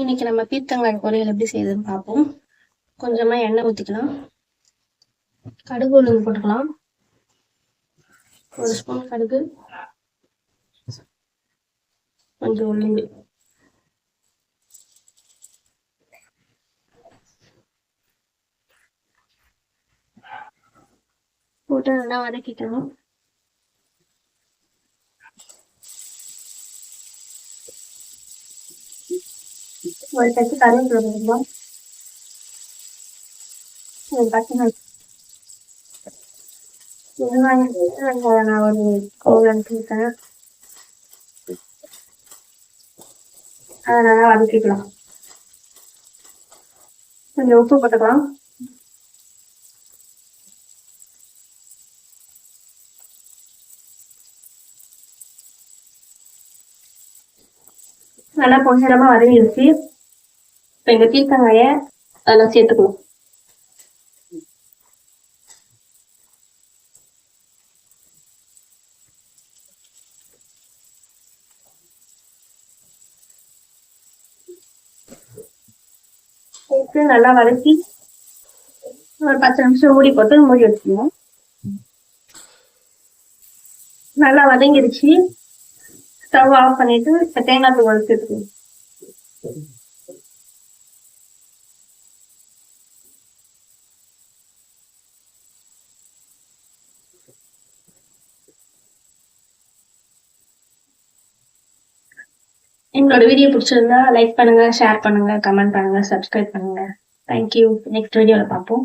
இன்னைக்கு நம்ம பீர்த்தங்காய் பொரியல் எப்படி செய்யுதுன்னு பார்ப்போம். கொஞ்சமா எண்ணெய் ஊற்றிக்கலாம் கடுகு உளுந்து போட்டுக்கலாம். ஒரு ஸ்பூன் கடுகு. கொஞ்சம் உளுந்து. போட்டு நல்லா வதக்கிக்கணும் ஒரு கட்டு கருவேப்பிலை போட்டுக்கலாம் பச்சை மிளகாய் வெங்காயம் வெங்காயம் நான் ஒரு கோல் அதை நல்லா வதக்கிக்கலாம் கொஞ்சம் உப்பு போட்டுக்கலாம் நல்லா பொன்னிறமா வதங்கிடுச்சு இப்போ இந்த பீர்க்கங்காய அதில் சேர்த்துக்கணும் சேர்த்து நல்லா வதக்கி ஒரு பத்து நிமிஷம் மூடி போட்டு மூடி வச்சுக்கணும் நல்லா வதங்கிடுச்சு ஸ்டவ் ஆஃப் பண்ணிட்டு இப்போ தேங்காய் தூள் சேர்த்துக்கணும் எங்களோட வீடியோ பிடிச்சிருந்தா லைக் பண்ணுங்க ஷேர் பண்ணுங்க கமெண்ட் பண்ணுங்க சப்ஸ்கிரைப் பண்ணுங்க. தேங்க்யூ நெக்ஸ்ட் வீடியோவில் பார்ப்போம்.